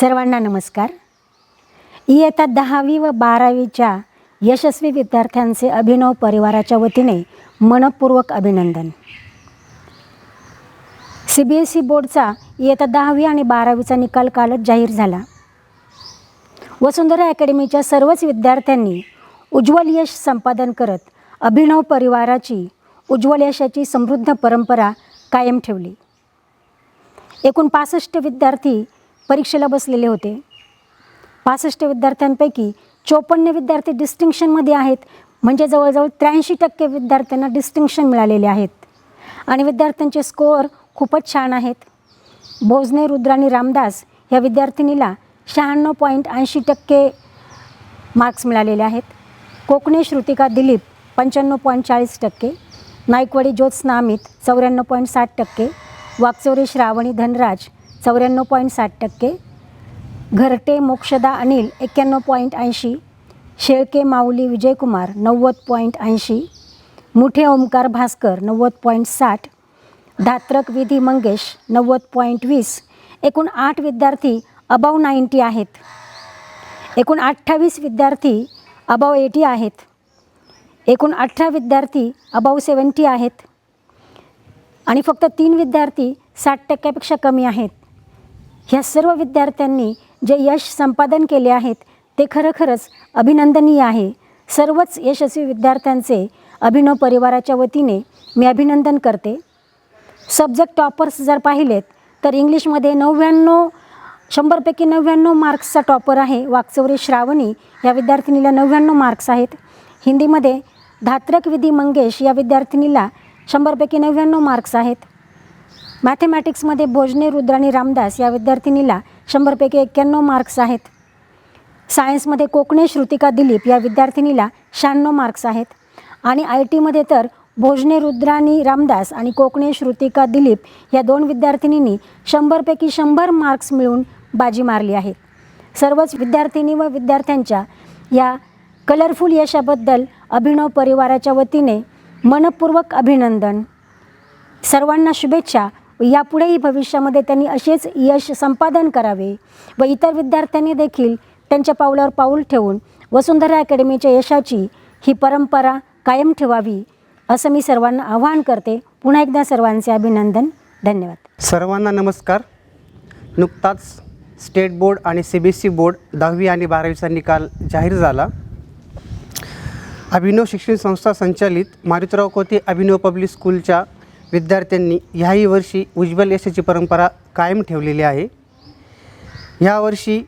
सर्वांना नमस्कार. इयत्ता दहावी व बारावीच्या यशस्वी विद्यार्थ्यांचे अभिनव परिवाराच्या वतीने मनपूर्वक अभिनंदन. सी बी एस ई बोर्डचा इयत्ता दहावी आणि बारावीचा निकाल कालच जाहीर झाला. वसुंधरा अकॅडमीच्या सर्वच विद्यार्थ्यांनी उज्ज्वल यश संपादन करत अभिनव परिवाराची उज्ज्वल यशाची समृद्ध परंपरा कायम ठेवली. एकूण पासष्ट विद्यार्थी परीक्षेला बसलेले होते. पासष्ट विद्यार्थ्यांपैकी चोपन्न विद्यार्थी डिस्टिंक्शनमध्ये आहेत. म्हणजे जवळजवळ त्र्याऐंशी टक्के विद्यार्थ्यांना डिस्टिंक्शन मिळालेले आहेत. आणि विद्यार्थ्यांचे स्कोअर खूपच छान आहेत. भोजने रुद्राणी रामदास या विद्यार्थिनीला शहाण्णव पॉईंट ऐंशी टक्के मार्क्स मिळालेले आहेत. कोकणे श्रुतिका दिलीप पंच्याण्णव पॉईंट चाळीस टक्के. नायकवाडी ज्योत्स्ना अमित चौऱ्याण्णव पॉईंट साठ टक्के. वाकचौरे श्रावणी धनराज चौऱ्याण्णव पॉईंट साठ टक्के. घरटे मोक्षदा अनिल एक्क्याण्णव पॉईंट ऐंशी. शेळके माऊली विजयकुमार नव्वद पॉईंट ऐंशी. मुठे ओमकार भास्कर नव्वद पॉईंट साठ. धात्रक विधी मंगेश नव्वद पॉईंट वीस. एकूण आठ विद्यार्थी अबाव नाईंटी आहेत. एकूण अठ्ठावीस विद्यार्थी अबाव एटी आहेत. एकूण अठरा विद्यार्थी अबाव सेवन्टी आहेत. आणि फक्त तीन विद्यार्थी साठ टक्क्यापेक्षा कमी आहेत. ह्या सर्व विद्यार्थ्यांनी जे यश संपादन केले आहेत ते खरोखरच अभिनंदनीय आहे. सर्वच यशस्वी विद्यार्थ्यांचे अभिनव परिवाराच्या वतीने मी अभिनंदन करते. सब्जेक्ट टॉपर्स जर पाहिलेत तर इंग्लिशमध्ये नव्याण्णव शंभरपैकी नव्याण्णव मार्क्सचा टॉपर आहे वाकचौरे श्रावणी या विद्यार्थिनीला नव्याण्णव मार्क्स आहेत. हिंदीमध्ये धात्रक विधी मंगेश या विद्यार्थिनीला शंभरपैकी नव्याण्णव मार्क्स आहेत. मॅथेमॅटिक्समध्ये भोजने रुद्र आणि रामदास या विद्यार्थिनीला शंभरपैकी एक्क्याण्णव मार्क्स आहेत. सायन्समध्ये कोकणे श्रुतिका दिलीप या विद्यार्थिनीला शहाण्णव मार्क्स आहेत. आणि आय टीमध्ये तर भोजने रुद्रानी रामदास आणि कोकणे श्रुतिका दिलीप या दोन विद्यार्थिनींनी शंभरपैकी शंभर मार्क्स मिळून बाजी मारली आहे. सर्वच विद्यार्थिनी व विद्यार्थ्यांच्या या कलरफुल यशाबद्दल अभिनव परिवाराच्या वतीने मनपूर्वक अभिनंदन. सर्वांना शुभेच्छा. व यापुढेही भविष्यामध्ये त्यांनी असेच यश संपादन करावे व इतर विद्यार्थ्यांनी देखील त्यांच्या पावलावर पाऊल ठेवून वसुंधरा अकॅडमीच्या यशाची ही परंपरा कायम ठेवावी असं मी सर्वांना आवाहन करते. पुन्हा एकदा सर्वांचे अभिनंदन. धन्यवाद. सर्वांना नमस्कार. नुकताच स्टेट बोर्ड आणि C B S C board दहावी आणि बारावीचा निकाल जाहीर झाला. अभिनव शिक्षण संस्था संचालित मारुतराव कोते अभिनव पब्लिक स्कूलच्या विद्यार्थ्यांनी ह्याही वर्षी उज्ज्वल यशाची परंपरा कायम ठेवलेली आहे. ह्यावर्षी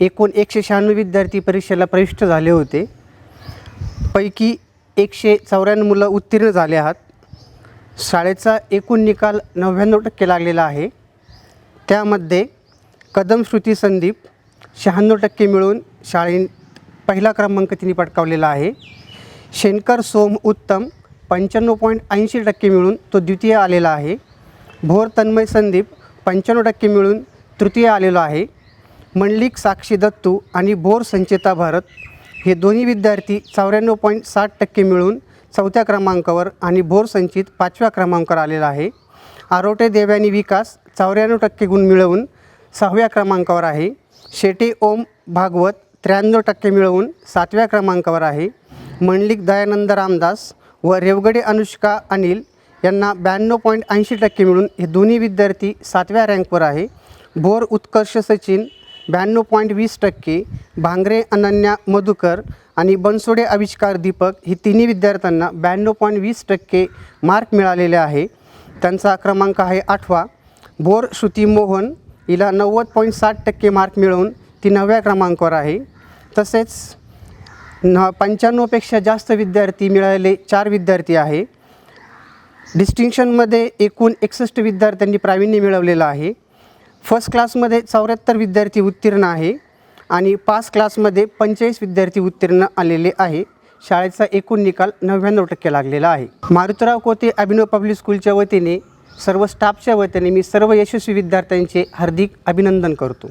एकूण एकशे शहाण्णव विद्यार्थी परीक्षेला प्रविष्ट झाले होते. पैकी एकशे चौऱ्याण्णव मुलं उत्तीर्ण झाले आहात. शाळेचा एकूण निकाल नव्याण्णव टक्के लागलेला आहे. त्यामध्ये कदम श्रुती संदीप शहाण्णव टक्के मिळून शाळेत पहिला क्रमांक तिने पटकावलेला आहे. शेनकर सोम उत्तम पंच्याण्णव पॉईंट ऐंशी टक्के मिळून तो द्वितीय आलेला आहे. भोर तन्मय संदीप पंच्याण्णव टक्के मिळून तृतीय आलेलो आहे. मंडलिक साक्षी दत्तू आणि भोर संचिता भारत हे दोन्ही विद्यार्थी चौऱ्याण्णव पॉईंट साठ टक्के मिळून चौथ्या क्रमांकावर आणि भोर संचित पाचव्या क्रमांकावर आलेला आहे. आरोटे देव्यानी विकास चौऱ्याण्णव टक्के गुण मिळवून सहाव्या क्रमांकावर आहे. शेटे ओम भागवत त्र्याण्णव टक्के मिळवून सातव्या क्रमांकावर आहे. मंडलिक दयानंद रामदास व रेवगडे अनुष्का अनिल यांना ब्याण्णव पॉईंट ऐंशी टक्के मिळून हे दोन्ही विद्यार्थी सातव्या रँकवर आहे. भोर उत्कर्ष सचिन ब्याण्णव पॉईंट वीस टक्के भांगरे अनन्या मधुकर आणि बनसोडे आविष्कार दीपक ही तिन्ही विद्यार्थ्यांना ब्याण्णव पॉईंट वीस टक्के मार्क मिळालेले आहे. त्यांचा क्रमांक आहे आठवा. भोर श्रुती मोहन हिला नव्वद पॉईंट साठ टक्के मार्क मिळवून ती नवव्या क्रमांकावर आहे. तसेच न पंच्याण्णवपेक्षा जास्त विद्यार्थी मिळालेले चार विद्यार्थी आहे. डिस्टिंक्शनमध्ये एकूण एकसष्ट विद्यार्थ्यांनी प्रावीण्य मिळवलेलं आहे. फर्स्ट क्लासमध्ये चौऱ्याहत्तर विद्यार्थी उत्तीर्ण आहे आणि पास क्लासमध्ये पंचेचाळीस विद्यार्थी उत्तीर्ण आलेले आहे. शाळेचा एकूण निकाल नव्याण्णव टक्के लागलेला आहे. मारुतराव कोते अभिनव पब्लिक स्कूलच्या वतीने सर्व स्टाफच्या वतीने मी सर्व यशस्वी विद्यार्थ्यांचे हार्दिक अभिनंदन करतो.